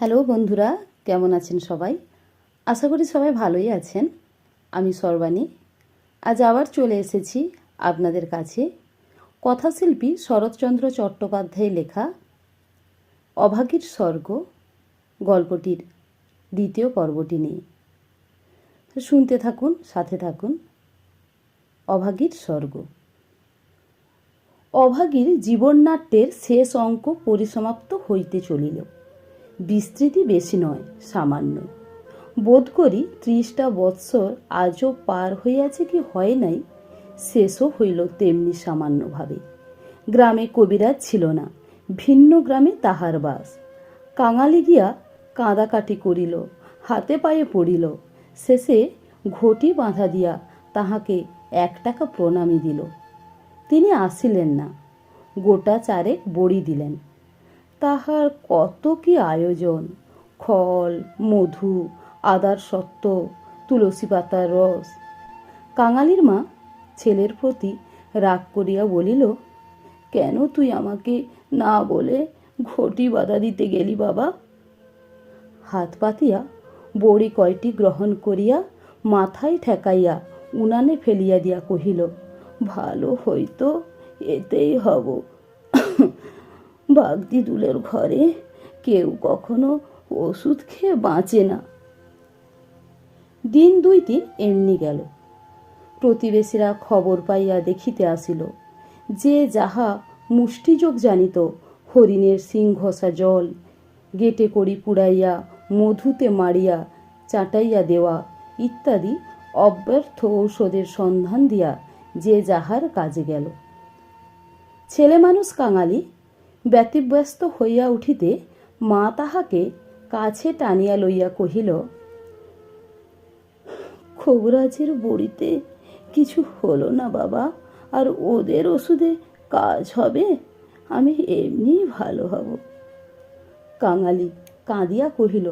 Hello বন্ধুরা, কেমন আছেন সবাই? আশা করি সবাই ভালোই আছেন। আমি সর্বাণী। আজ আবার চলে এসেছি আপনাদের কাছে কথাশিল্পী শরৎচন্দ্র চট্টোপাধ্যায় লেখা অভাগীর স্বর্গ, গল্পটির দ্বিতীয় পর্বটি নিয়ে। শুনতে থাকুন, সাথে থাকুন। অভাগীর স্বর্গ। অভাগীর জীবননাট্যের শেষ অঙ্ক পরিসমাপ্ত হইতে চলিল। বিস্তৃতি বেশি নয়, সামান্য। বোধ করি ত্রিশটা বৎসর আজও পার হইয়াছে কি হয় নাই, শেষও হইল তেমনি সামান্যভাবে। গ্রামে কবিরাজ ছিল না, ভিন্ন গ্রামে তাহার বাস। কাঙালি গিয়া কাঁদাকাটি করিল, হাতে পায়ে পড়িল, শেষে ঘটি বাঁধা দিয়া তাহাকে এক টাকা প্রণামী দিল। তিনি আসিলেন না, গোটা চারেক বড়ি দিলেন। তাহার কত কি আয়োজন? খল, মধু, আদার সত্ত্ব, তুলসী পাতার রস। কাঙালির মা ছেলের প্রতি রাগ করিয়া বলিল, কেন তুই আমাকে না বলে ঘটি বাধা দিতে গেলি বাবা? হাত পাতিয়া বড়ি কয়টি গ্রহণ করিয়া মাথায় ঠেকাইয়া উনানে ফেলিয়া দিয়া কহিল, ভালো হইতো, এতেই হব। বাগদিদুলের ঘরে কেউ কখনো ওষুধ খেয়ে বাঁচে না। দিন দুই দিন এমনি গেল। প্রতিবেশীরা খবর পাইয়া দেখিতে আসিল, যে যাহা মুষ্টিযোগ জানিত, হরিণের সিং ঘষা জল গেটে করি পুড়াইয়া, মধুতে মারিয়া, চাটাইয়া দেওয়া ইত্যাদি অব্যর্থ ঔষধের সন্ধান দিয়া যে যাহার কাজে গেল। ছেলে মানুষ কাঙালি ব্যতিব্যস্ত হইয়া উঠিতে মা তাহাকে কাছে টানিয়া লইয়া কহিল, খবরাজের বড়িতে কিছু হলো না বাবা, আর ওদের ওষুধে কাজ হবে, আমি এমনি ভালো হব। কাঙালি কাঁদিয়া কহিল,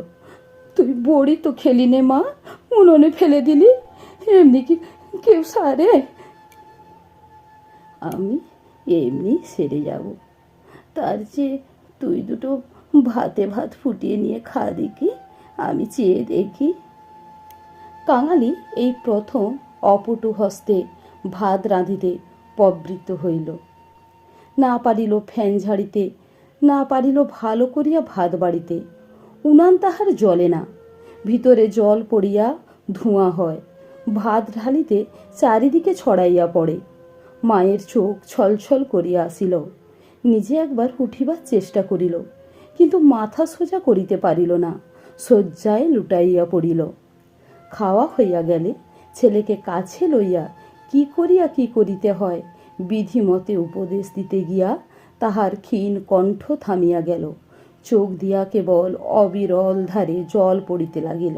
তুই বড়ি তো খেলি নে মা, উনুনে ফেলে দিলি, এমনি কি কেউ সারে? আমি এমনি সেরে যাব। তার চেয়ে তুই দুটো ভাতে ভাত ফুটিয়ে নিয়ে খা দেখি, আমি চেয়ে দেখি। কাঙালি এই প্রথম অপটু হস্তে ভাত রাঁধিতে প্রবৃত্ত হইল। না পারিল ফ্যান ঝাড়িতে, না পারিল ভালো করিয়া ভাত বাড়িতে। উনান তাহার জলে না, ভিতরে জল পড়িয়া ধোঁয়া হয়। ভাত ঢালিতে চারিদিকে ছড়াইয়া পড়ে। মায়ের চোখ ছলছল করিয়া আসিল। নিজে একবার উঠিবার চেষ্টা করিল, কিন্তু মাথা সোজা করিতে পারিল না, শয্যায় লুটাইয়া পড়িল। খাওয়া হইয়া গেলে ছেলেকে কাছে লইয়া কি করিয়া কি করিতে হয়, বিধিমতে উপদেশ দিতে গিয়া তাহার ক্ষীণ কণ্ঠ থামিয়া গেল, চোখ দিয়া কেবল অবিরল ধারে জল পড়িতে লাগিল।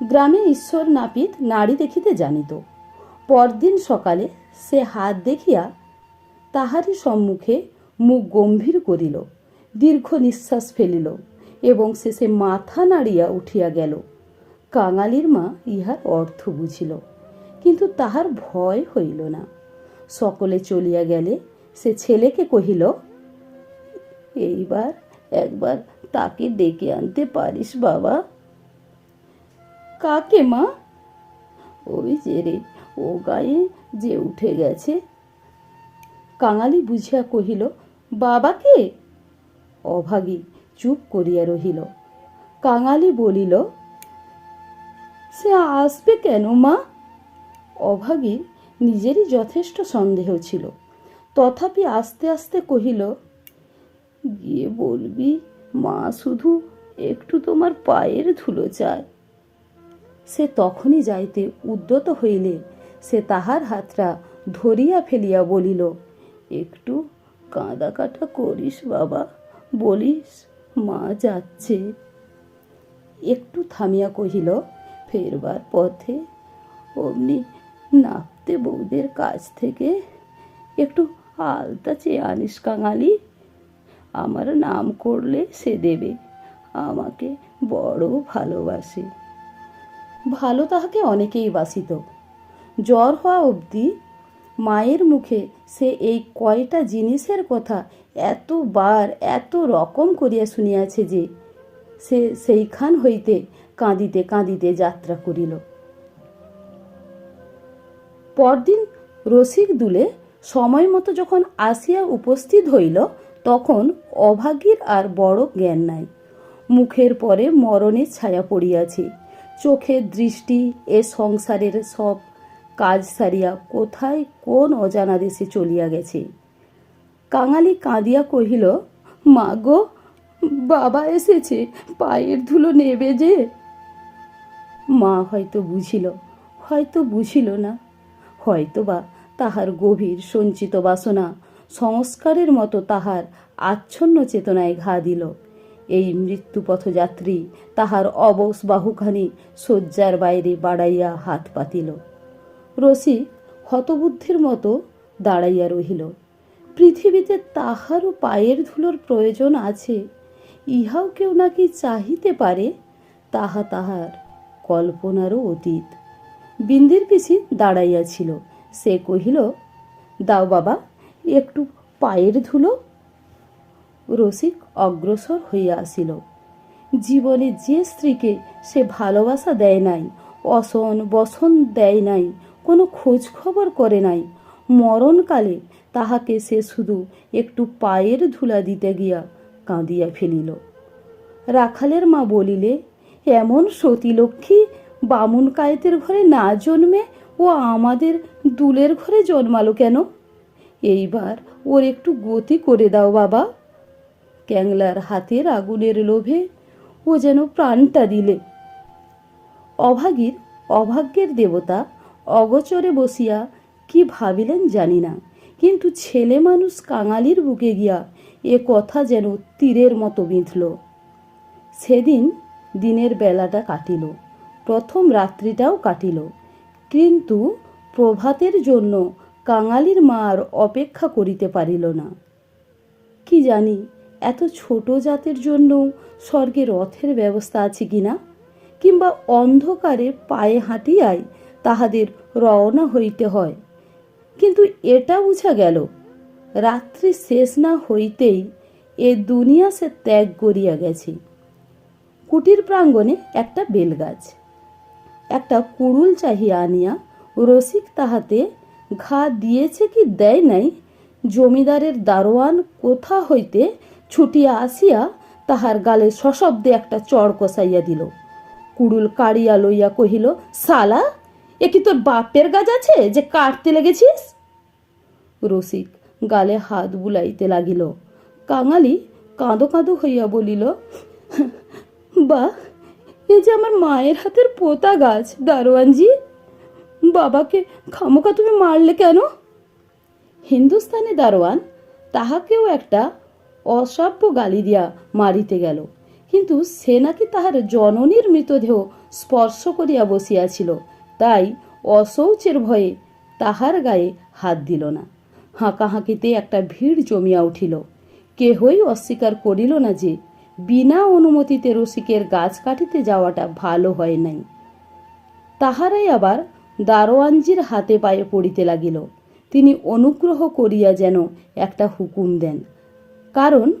গ্রামে ঈশ্বর নাপিত নারী দেখিতে জানিত। পরদিন সকালে সে হাত দেখিয়া তাহারই সম্মুখে মুখ গম্ভীর করিল, দীর্ঘ নিঃশ্বাস ফেলিল এবং শেষে মাথা নাড়িয়া উঠিয়া গেল। কাঙালির মা ইহার অর্থ বুঝিল, কিন্তু তাহার ভয় হইল না। সকলে চলিয়া গেলে সে ছেলেকে কহিল, এইবার একবার তাকে ডেকে আনতে পারিস বাবা? কাকে মা? ওই যে রে, ও গায়ে যে উঠে গেছে কাঙালি বুঝিয়া কহিল বাবাকে অভাগী চুপ করিয়া রহিল। কাঙালি বলিল, সে আসবে কেন মা? অভাগীর নিজেরই যথেষ্ট সন্দেহ ছিল। তথাপি আস্তে আস্তে কহিল, গিয়ে বলবি, মা শুধু একটু তোমার পায়ের ধুলো চায়। সে তখনই যাইতে উদ্যত হইলে, সে তাহার হাতটা ধরিয়া ফেলিয়া বলিল একটু কাঁদা কাটা করিস বাবা, বলিস, মা যাচ্ছে। একটু থামিয়া কহিল, ফেরবার পথে অমনি নাপতে বউদের কাছ থেকে একটু আলতা চেয়ে আনিস কাঙালি, আমার নাম করলে সে দেবে, আমাকে বড় ভালোবাসে। ভালো তাহাকে অনেকেই বাসিত। জ্বর হওয়া অবধি মায়ের মুখে সে এই কয়টা জিনিসের কথা এতবার, এত রকম করিয়া শুনিয়াছে যে সে সেইখান হইতে কাঁদিতে কাঁদিতে যাত্রা করিল। পরদিন রসিক দুলে সময় মতো যখন আসিয়া উপস্থিত হইল, তখন অভাগীর আর বড় জ্ঞান নাই। মুখের পরে মরণের ছায়া পড়িয়াছে। চোখের দৃষ্টি, এ সংসারের সব কাজ সারিয়া কোথায় কোন অজানা দেশে চলিয়া গেছে? কাঙালি কাঁদিয়া কহিল, মা গো, বাবা এসেছে, পায়ের ধুলো নেবে যে? মা হয়তো বুঝিল হয়তো বুঝিল না। হয়তো বা তাহার গভীর সঞ্চিত বাসনা সংস্কারের মতো তাহার আচ্ছন্ন চেতনায় ঘা দিল। এই মৃত্যুপথযাত্রী তাহার অবস বাহুখানি শয্যার বাইরে বাড়াইয়া হাত পাতিল। রসিক হতবুদ্ধির মতো দাঁড়াইয়া রহিল। পৃথিবীতে তাহারও পায়ের ধুলোর প্রয়োজন আছে, ইহাও কেউ নাকি চাহিতে পারে, তাহা তাহার কল্পনারও অতীত। বিন্দির পিসি দাঁড়াইয়াছিল সে কহিল, দাও বাবা, একটু পায়ের ধুলো। রসিক অগ্রসর হইয়া আসিল। জীবনে যে স্ত্রীকে সে ভালোবাসা দেয় নাই, অসন বসন দেয় নাই কোনো খোঁজ খবর করে নাই। মরণকালে তাহাকে সে শুধু একটু পায়ের ধুলা দিতে গিয়া কাঁদিয়া ফেলিল। রাখালের মা বলিলে, এমন সতীলক্ষ্মী বামুন কায়েতের ঘরে না জন্মে ও আমাদের দুলের ঘরে জন্মালো কেন? এইবার ওর একটু গতি করে দাও বাবা। ক্যাংলার হাতের আগুনের লোভে ও যেন প্রাণটা দিলে। অভাগীর অভাগ্যের দেবতা অগচরে বসিয়া কি ভাবিলেন জানি না। কিন্তু ছেলে মানুষ কাঙালির বুকে গিয়া এ কথা যেন তীরের মতো বিঁধল। সেদিন দিনের বেলাটা কাটিল, প্রথম রাত্রিটাও কাটিল। কিন্তু প্রভাতের জন্য কাঙালির মার অপেক্ষা করিতে পারিল না। কি জানি, এত ছোট জাতের জন্য স্বর্গে রথের ব্যবস্থা আছে কি না? কিংবা অন্ধকারে পায়ে হাঁটিয়াই তাহাদের রওনা হইতে হয়। কিন্তু এটা বুঝা গেল, রাত্রি শেষ না হইতেই এ দুনিয়া সে ত্যাগ করিয়া গেছে। কুটির প্রাঙ্গণে একটা বেলগাছ, একটা কুড়ুল চাহিয়া আনিয়া রসিক তাহাতে ঘা দিয়েছে কি দেয় নাই, জমিদারের দারোয়ান কোথা হইতে ছুটিয়া আসিয়া তাহার গালে সশব্দে একটা চড় কষাইয়া দিল। কুড়ুল কাড়িয়া লইয়া কহিল, সালা এ কি তোর বাপের গাছ আছে যে কাটতে লেগেছিস? রসিক গালে হাত বুলাইতে লাগিল। কাঙালি কাঁদো কাঁদো হইয়া বলিল, বা, এ যে আমার মায়ের হাতের পোতা গাছ, দারোয়ানজি! বাবাকে খামোকা তুমি মারলে কেন? হিন্দুস্তানি দারোয়ান তাহাকেও একটা অসভ্য গালি দিয়া মারিতে গেল, কিন্তু সে নাকি তাহার জননীর মৃতদেহ স্পর্শ করিয়া বসিয়াছিল। তাই অশৌচের ভয়ে তাহার গায়ে হাত দিল না। হাঁকাহাঁকিতে একটা ভিড় জমিয়া উঠিল। কেহই অস্বীকার করিল না যে, বিনা অনুমতিতে রসিকের গাছ কাটিতে যাওয়াটা ভালো হয় নাই। তাহারাই আবার দারোয়ানজির হাতে পায়ে পড়িতে লাগিল। তিনি অনুগ্রহ করিয়া যেন একটা হুকুম দেন। কারণ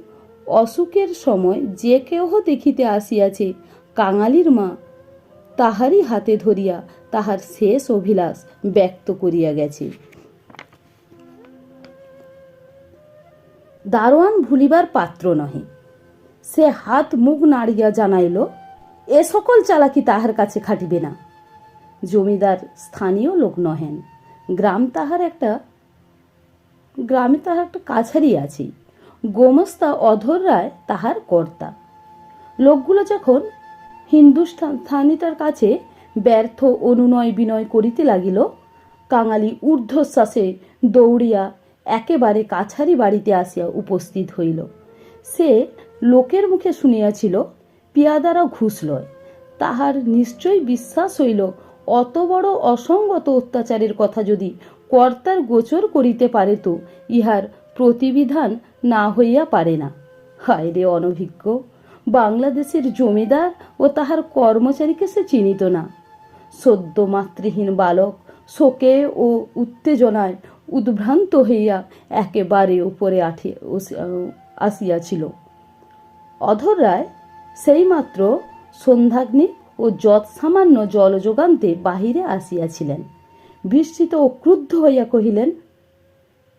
অসুখের সময় যে কেহ দেখিতে আসিয়াছে, কাঙালির মা তাহারই হাতে ধরিয়া তাহার শেষ অভিলাষ ব্যক্ত করিয়া গেছে। দারোয়ান ভুলিবার পাত্র নহে। সে হাত মুখ নাড়িয়া জানাইল, এ সকল চালাকি তাহার কাছে খাটিবে না। জমিদার স্থানীয় লোক নহেন। গ্রাম তাহার একটা, গ্রামে তাহার একটা কাছারি আছে। গোমস্তা অধর রায় তাহার কর্তা। লোকগুলো যখন হিন্দুস্থানিটার কাছে ব্যর্থ অনুনয় বিনয় করিতে লাগিল। কাঙালি ঊর্ধ্বশ্বাসে দৌড়িয়া একেবারে কাছারি বাড়িতে আসিয়া উপস্থিত হইল। সে লোকের মুখে শুনিয়াছিল, পিয়াদারা ঘুষ লয়। তাহার নিশ্চয় বিশ্বাস হইল, অত বড় অসঙ্গত অত্যাচারের কথা যদি কর্তার গোচর করিতে পারে তো ইহার প্রতিবিধান না হইয়া পারে না। হায় রে অনভিজ্ঞ! বাংলাদেশের জমিদার ও তাহার কর্মচারীকে সে চিনিত না। সদ্য মাতৃহীন বালক শোকে ও উত্তেজনায় উদ্ভ্রান্ত হইয়া একেবারে উপরে আঠে আসিয়াছিল। অধর রায় সেইমাত্র সন্ধ্যাগ্নি ও যৎ সামান্য জল যোগান্তে বাহিরে আসিয়াছিলেন। বিস্মিত ও ক্রুদ্ধ হইয়া কহিলেন,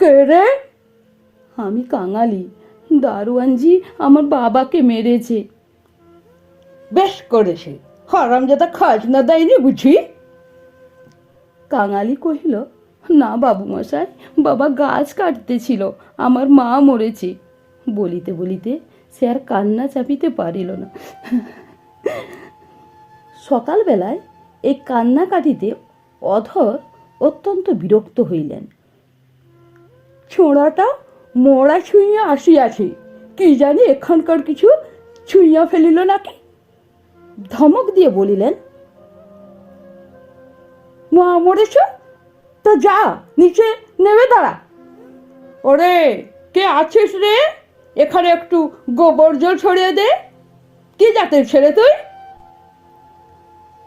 কে রে? আমি কাঙালি। দারোয়ানজি আমার বাবাকে মেরেছে। বেশ করেছে। হারাম যাতে খাজনা দেয়নি বুঝি? কাঙালি কহিল না বাবু মশাই বাবা গাছ কাটতেছিল আমার মা মরেছে। বলিতে বলিতে সে আর কান্না চাপিতে পারিল না। সকালবেলায় এই কান্না কাটিতে অধর অত্যন্ত বিরক্ত হইলেন। ছোঁড়াটা মোড়া ছুঁইয়া আসিয়াছে, কি জানি এখানকার কিছু ছুঁইয়া ফেলিল নাকি? ধমক দিয়ে বলিলেন মা মরেছ তো যা, নিচে নেমে দাঁড়া। ওরে, কে আছিস রে? এখানে একটু গোবর জল ছড়িয়ে দে। কি জাতের ছেড়ে তুই?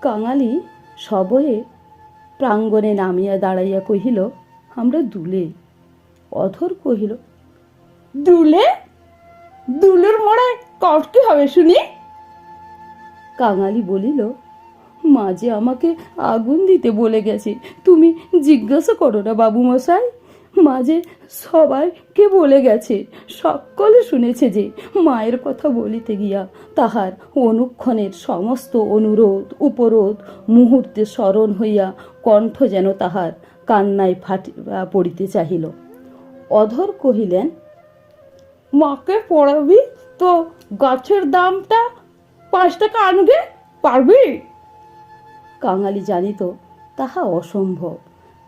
কাঙালি সবয়ে প্রাঙ্গণে নামিয়া দাঁড়াইয়া কহিল, আমরা দুলে। অধর কহিল দুলে, দুলের মোড়ায় কট কি হবে শুনি? কাঙালি বলিল মাঝে আমাকে আগুন দিতে বলে গেছে, তুমি জিজ্ঞাসা করো না বাবু মশাই মাঝে সবাইকে বলে গেছে, সকলে শুনেছে যে মায়ের কথা বলিতে গিয়া তাহার অনুক্ষণের সমস্ত অনুরোধ, উপরোধ মুহূর্তে স্মরণ হইয়া কণ্ঠ যেন তাহার কান্নায় ফাটি পড়িতে চাহিল। অধর কহিলেন মাকে পড়াবি? তো গাছের দামটা পাঁচ টাকা আনবে পারবি? কাঙালি জানিত তাহা অসম্ভব।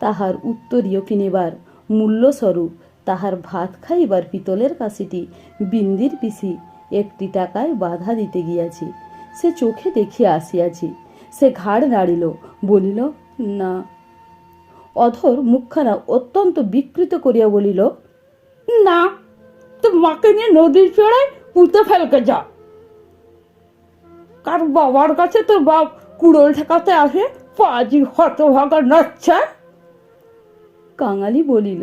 তাহার উত্তরীয় কিনিবার মূল্যস্বরূপ তাহার ভাত খাইবার পিতলের কাশিটি বিন্দির পিসি একটি টাকায় বাধা দিতে গিয়াছি। সে চোখে দেখিয়া আসিয়াছি। সে ঘাড় নাড়িল, বলিল, না। অধর মুখখানা অত্যন্ত বিকৃত করিয়া বলিল, না। তো মাকে নিয়ে নদীর চড়ায় পুঁতে ফেলকে যা। কার বাবার কাছে তোর বাপ কুড়োল ঠেকাতে আসে পাজি হতভাগা নাচ্ছা। কাঙালি বলিল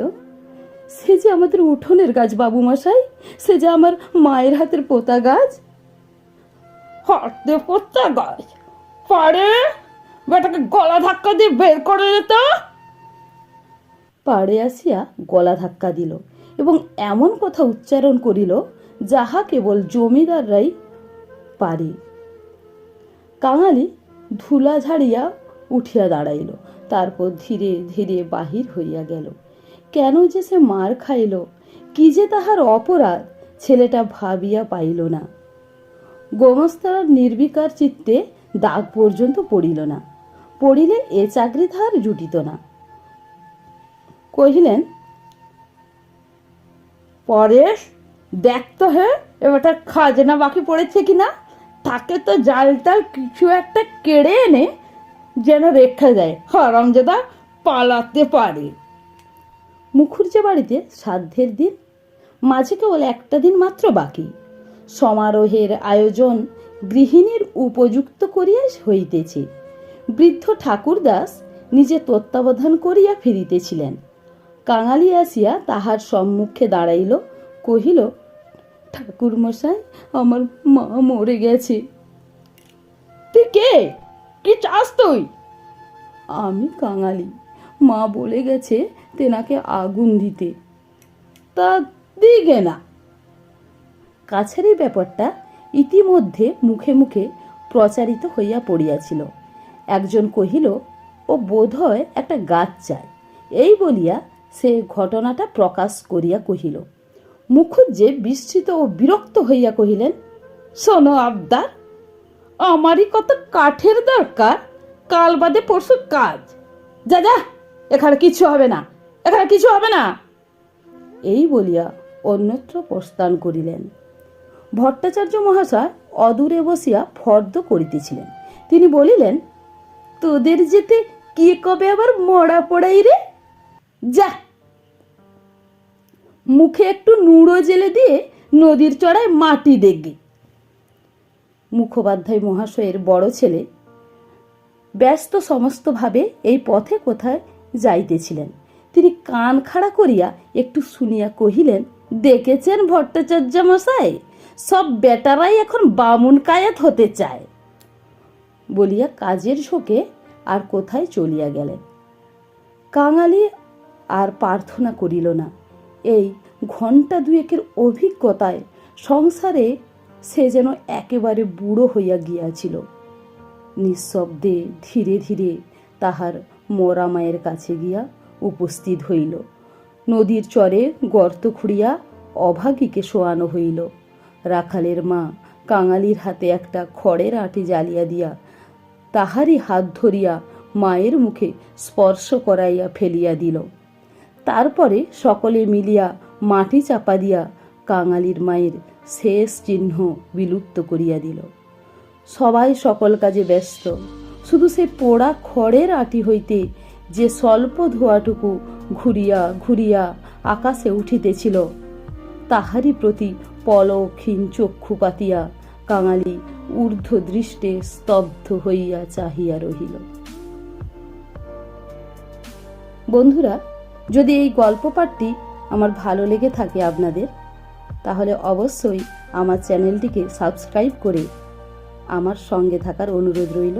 সে যে আমাদের উঠোনের গাছ বাবু মশাই সে যে আমার মায়ের হাতের পোতা গাছ? হাতে পোতা গাছ? পারে? বেটাকে গলা ধাক্কা দিয়ে বের করে দিত? পাড়ে আসিয়া গলা ধাক্কা দিল। এবং এমন কথা উচ্চারণ করিল যাহা কেবল জমিদাররাই পারে। কাঙালি ধুলা ঝাড়িয়া উঠিয়া দাঁড়াইল, তারপর ধীরে ধীরে বাহির হইয়া গেল। কেন যে সে মার খাইল, কি যে তাহার অপরাধ, ছেলেটা ভাবিয়া পাইল না। গোমস্তার নির্বিকার চিত্তে দাগ পর্যন্ত পড়িল না, পড়িলে এ চাকরি তাহার জুটিত না। কহিলেন পরেশ দেখ তো হে এবারটা খাজনা বাকি পড়েছে কিনা, তাকে তো জাল টাল কিছু একটা কেড়ে এনে যেন রেখে দেয়। হরমজাদা পালাতে পারে। মুখুর্জে বাড়িতে সাধ্যের দিন, মাঝে কেবল একটা দিন মাত্র বাকি। সমারোহের আয়োজন গৃহিণীর উপযুক্ত করিয়া হইতেছে। বৃদ্ধ ঠাকুরদাস নিজে তত্ত্বাবধান করিয়া ফিরিতেছিলেন। কাঙালি আসিয়া তাহার সম্মুখে দাঁড়াইল, কহিল ঠাকুর মশাই আমার মা মরে গেছে। তুই কে? কি চাস তুই? আমি কাঙালি। মা বলে গেছে তেনাকে আগুন দিতে। তা দিগে না। কাছের ব্যাপারটা ইতিমধ্যে মুখে মুখে প্রচারিত হইয়া পড়িয়াছিল। একজন কহিল, ও বোধহয় একটা গাছ চায়। এই বলিয়া সে ঘটনাটা প্রকাশ করিয়া কহিল, মুখুজ্জে বিস্মিত ও বিরক্ত হইয়া কহিলেন, শোনো আবদার, আমারই কত কাঠের দরকার, কাল বাদে পরশু কাজ। যা যা, এখানে কিছু হবে না, এখানে কিছু হবে না। এই বলিয়া অন্যত্র প্রস্থান করিলেন। ভট্টাচার্য মহাশয় অদূরে বসিয়া ফর্দ করিতেছিলেন। তিনি বলিলেন, তোদের যেতে কি কবে আবার মরা পড়াই রে? যা। মুখে একটু নুড়ো জেলে দিয়ে নদীর চড়ায় মাটি দেখবি। মুখোপাধ্যায় মহাশয়ের বড় ছেলে ব্যস্ত সমস্তভাবে এই পথে কোথায় যাইতেছিলেন। তিনি কান খাড়া করিয়া একটু শুনিয়া কহিলেন, দেখেছেন ভট্টাচার্য মশাই সব বেটারাই এখন বামুন কায়াত হতে চায়। বলিয়া কাজের ঝোঁকে আর কোথায় চলিয়া গেলেন। কাঙালি আর প্রার্থনা করিল না। এই ঘণ্টা দুয়েকের অভিজ্ঞতায় সংসারে সে যেন একেবারে বুড়ো হইয়া গিয়াছিল। নিঃশব্দে ধীরে ধীরে তাহার মরা মায়ের কাছে গিয়া উপস্থিত হইল। নদীর চরে গর্ত খুঁড়িয়া অভাগীকে শোয়ানো হইল। রাখালের মা কাঙালির হাতে একটা খড়ের আটি জ্বালিয়া দিয়া তাহারই হাত ধরিয়া মায়ের মুখে স্পর্শ করাইয়া ফেলিয়া দিল। তারপরে সকলে মিলিয়া মাটি চাপা দিয়া কাঙালির মায়ের শেষ চিহ্ন বিলুপ্ত করিয়া দিল। সবাই সকল কাজে ব্যস্ত। শুধু সে পোড়া খড়ের আটি হইতে যে স্বল্প ধোয়াটুকু ঘুরিয়া ঘুরিয়া আকাশে উঠিতেছিল, তাহারই প্রতি পলক্ষীন চক্ষু পাতিয়া কাঙালি ঊর্ধ্ব দৃষ্টে স্তব্ধ হইয়া চাহিয়া রহিল। বন্ধুরা যদি এই গল্প পাঠটি আমার ভালো লেগে থাকে আপনাদের, তাহলে অবশ্যই আমার চ্যানেলটিকে সাবস্ক্রাইব করে আমার সঙ্গে থাকার অনুরোধ রইল।